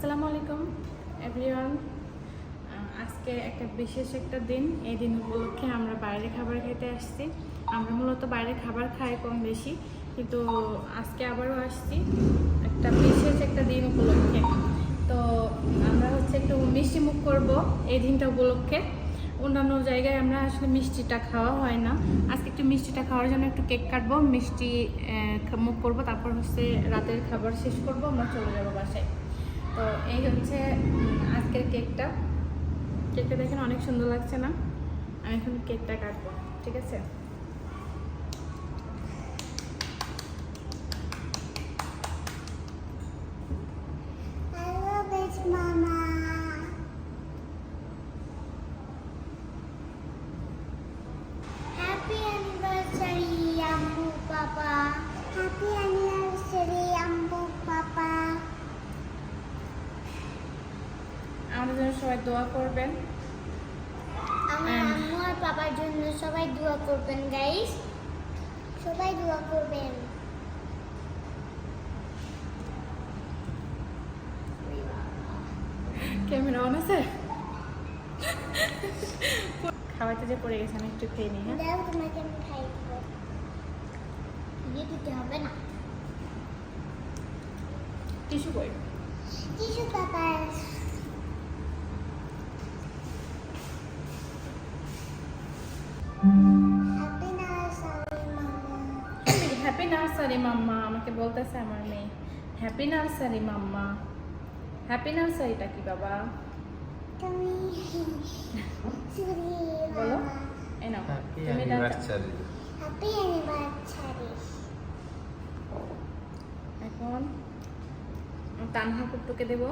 আসসালামু আলাইকুম এভরিওয়ান আজকে একটা বিশেষ একটা দিন। এই দিন উপলক্ষে আমরা বাইরে খাবার খেতে আসছি। আমরা মূলত বাইরে খাবার খাই কম বেশি, কিন্তু আজকে আবারও আসছি। একটা বিশেষ একটা দিন উপলক্ষে। তো আমরা হচ্ছে একটু মিষ্টি মুখ করব এই দিনটা উপলক্ষে। অন্যান্য জায়গায় আমরা আসলে মিষ্টিটা খাওয়া হয় না। আজকে একটু মিষ্টিটা খাওয়ার জন্য একটু কেক কাটবো, মিষ্টি মুখ করব, তারপর হচ্ছে রাতের খাবার শেষ করব, আমরা চলে যাব বাসায়। এই হচ্ছে আজকের কেকটা। কেকটা দেখেন অনেক সুন্দর লাগছে না? আমি এখন কেকটা কাটবো, ঠিক আছে? আমাদের জন্য সবাই দোয়া করবেন। আমার And- আম্মু আর পাপার জন্য সবাই দোয়া করবেন গাইস সবাই দোয়া করবেন। ক্যামেরা অন আছে? খাওয়াতে যে পড়ে গেছে আমি একটু খেয়ে নিই হ্যাঁ? দাও তোমাকে আমি খাই দিয়ে দিতে হবে না। টিস্যু কই টিস্যু পেপার। নার্সারি মাম্মা আমাকে বলতেছে আমার মেয়ে হ্যাপি নার্সারি মাম্মা হ্যাপি নার্সারিটা কি বাবা? তুমি সুরি বলো। মামা এই নাও হ্যাপি তুমি ডান্স অ্যানিভার্সারি হ্যাপি অ্যানিভার্সারি এখন তানহা কুট্টুকে দেবো।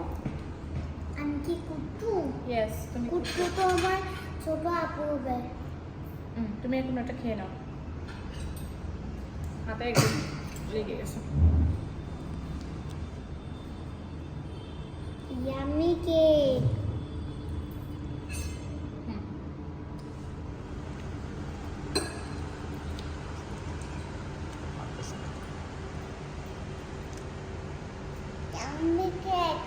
আমি কি কুট্টু? ইয়েস তুমি কুট্টু তো আমার ছোট আপু হবে। হুম, তুমি এখন ওটা খেয়ে নাও। হাতে একদম। লেগে গেছে ইয়ামি কেক হুম। ইয়ামি কেক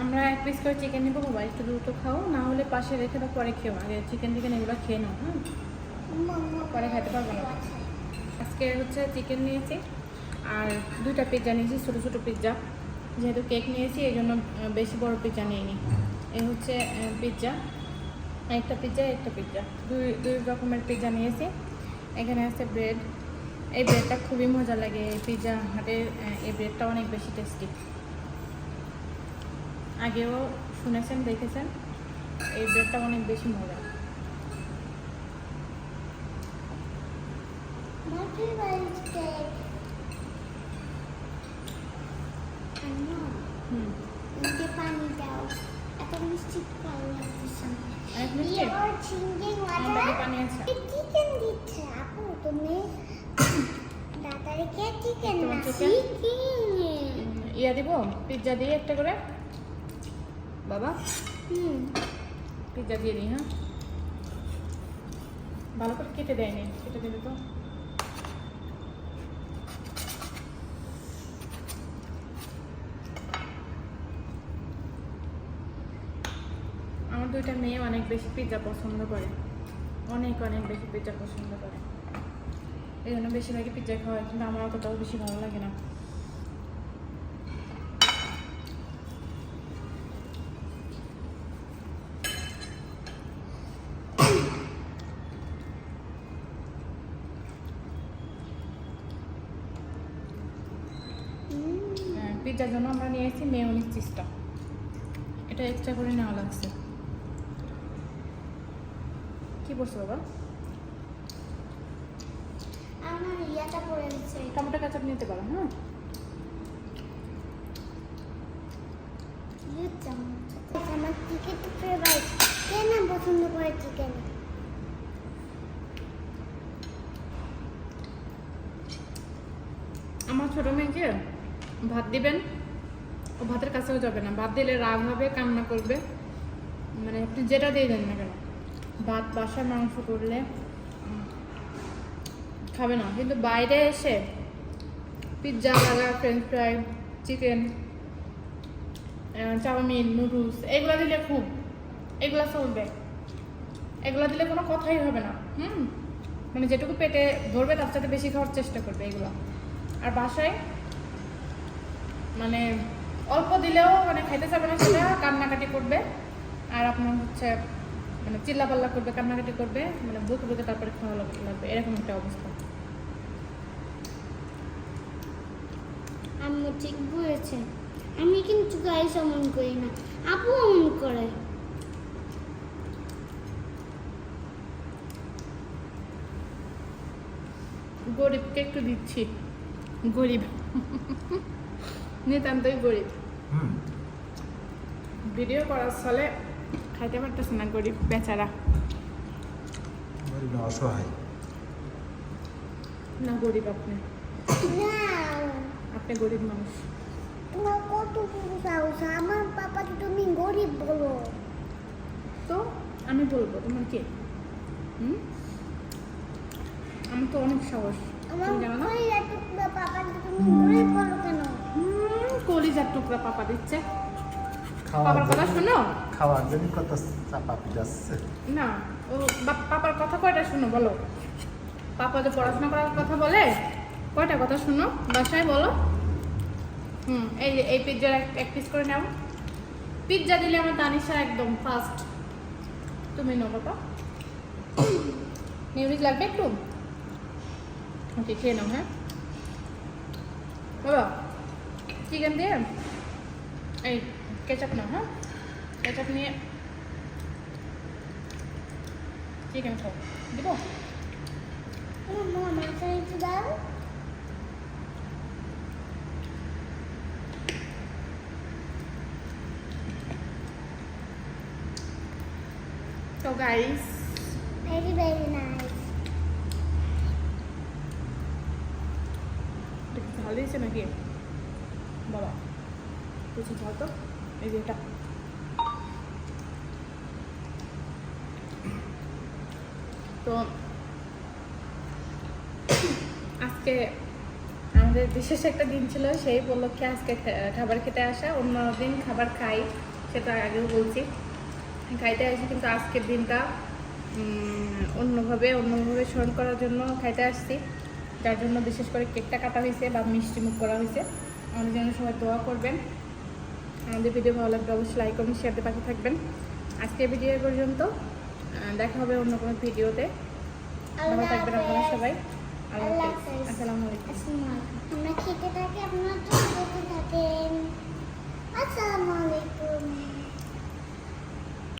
আমরা এক পিস করে চিকেন নিবো বাবা একটু দ্রুত খাও। না হলে পাশে রেখে দাও, পরে খেও। আগে চিকেন টিকেন এগুলো খেয়ে নাও হ্যাঁ? পরে খেতে পারব না। আজকে হচ্ছে চিকেন নিয়েছি, আর দুইটা পিৎজা নিয়েছি, ছোটো ছোটো পিৎজা যেহেতু কেক নিয়েছি, এই জন্য বেশি বড় পিৎজা নিইনি। এই হচ্ছে পিৎজা একটা পিৎজা একটা পিৎজা দুই দুই রকমের পিৎজা নিয়েছি। এখানে আছে ব্রেড এই ব্রেডটা খুবই মজা লাগে। পিৎজা হাটের এই ব্রেডটা অনেক বেশি টেস্টি আগেও শুনেছেন দেখেছেন? এই ব্রেডটা অনেক বেশি মজা ইয়া দিব পিৎজা দিয়ে একটা করে? বাবা? হুম। পিৎজা দিয়ে দিই হ্যাঁ? ভালো করে কেটে দেয়নি কেটে দেবে তো। আমার দুইটা মেয়ে অনেক বেশি পিৎজা পছন্দ করে। অনেক অনেক বেশি পিৎজা পছন্দ করে। এই জন্য বেশিরভাগই পিৎজা খাওয়া কিন্তু আমার অতটাও বেশি ভালো লাগে না। পিৎজার জন্য আমরা নিয়েছি মেয়নিজ চিজটা। এটা এক্সট্রা করে নেওয়া লাগছে। কি বলছো বাবা? আমার ইয়াটা পড়ে গেছে। টমেটো কাঁচাপ নিতে পারো হ্যাঁ? ইয়ে। আমার ফেভারিট কে না পছন্দ করে চিকেন আমার ছোট মেয়েকে ভাত দিবেন, ও ভাতের কাছেও যাবে না। ভাত দিলে রাগ হবে, কান্না করবে। মানে আপনি যেটা দিয়ে দেন না কেন। ভাত বাসায় মাংস করলে খাবে না। কিন্তু বাইরে এসে pizza, burger french fry chicken chowmein noodles এগুলো দিলে খুব, এগুলো চলবে। এগুলো দিলে কোনো কথাই হবে না। হুম? মানে যেটুকু পেটে ধরবে তার সাথে বেশি খাওয়ার চেষ্টা করবে এগুলো। আর বাসায় মানে অল্প দিলেও মানে খাইতে চাবে না সেটা কান্নাকাটি করবে। আর আপনার হচ্ছে মানে চিল্লাপাল্লা করবে কান্নাকাটি করবে মানে বুকে বুকে তারপরে খাওয়া লাগ- লাগবে এরকম একটা অবস্থা। আম্মু ঠিক বলেছে। আমি কিন্তু গাইস এমন করি না আপু এমন করে। গরিবকে একটু দিচ্ছি গরিব। নিতান্তই গরিব ভিডিও করার ফলে খাইতে পারতেছে না গরিব বেচারা। অসহায়। না গরিব আপনি। আপনি গরিব মানুষ। তোমার কত আমার পাপাকে তুমি গরিব বলো। তো আমি বলব তোমার কে? হুম? আমি তো অনেক সাহস। আমার জানো না? টুকরা তুমি গরিব বলো কেন? কলিজার টুকরা পাপা দিচ্ছে। পাপার কথা জন্য খাওয়ার জন্য কত চাপা পিটাচ্ছে। না ও পাপার কথা কয়টা শুনো বলো? পাপা যে পড়াশোনা করার কথা বলে কয়টা কথা শুনো? বাসায় বলো। হুম এই এই পিৎজার এক পিস করে নাও। পিৎজা দিলে আমার তানিশা একদম ফার্স্ট তুমি নাও বাবা মিউজিক লাগবে একটু? ওকে খেয়ে নাও হ্যাঁ? বাবা চিকেন দিয়ে এই কেচাপ নাও হ্যাঁ? কেচাপ নিয়ে চিকেন খাও। দিব? দাও তো গাইস ভেরি ভেরি নাইস ঝাল দিয়েছে নাকি? বাবা কিছু ঝাল তো। এই যে এটা। তো আজকে আমাদের বিশেষ একটা দিন ছিল, সেই উপলক্ষে আজকে খাবার খেতে আসা। অন্য দিন খাবার খাই, সেটা আগেও বলছি। খাইতে আসি কিন্তু আজকের দিনটা অন্যভাবে অন্যভাবে স্মরণ করার জন্য খাইতে আসছি। যার জন্য বিশেষ করে কেকটা কাটা হয়েছে বা মিষ্টি মুখ করা হয়েছে। আমাদের জন্য সবাই দোয়া করবেন। আমাদের ভিডিও ভালো লাগবে অবশ্যই লাইক কমেন্ট শেয়ারতে পাশে থাকবেন। আজকে ভিডিও পর্যন্ত দেখা হবে অন্য কোনো ভিডিওতে ভালো থাকবেন আপনারা সবাই। আসসালামু আলাইকুম। আমরা খেতে থাকি আপনারা আসসালামু আলাইকুম।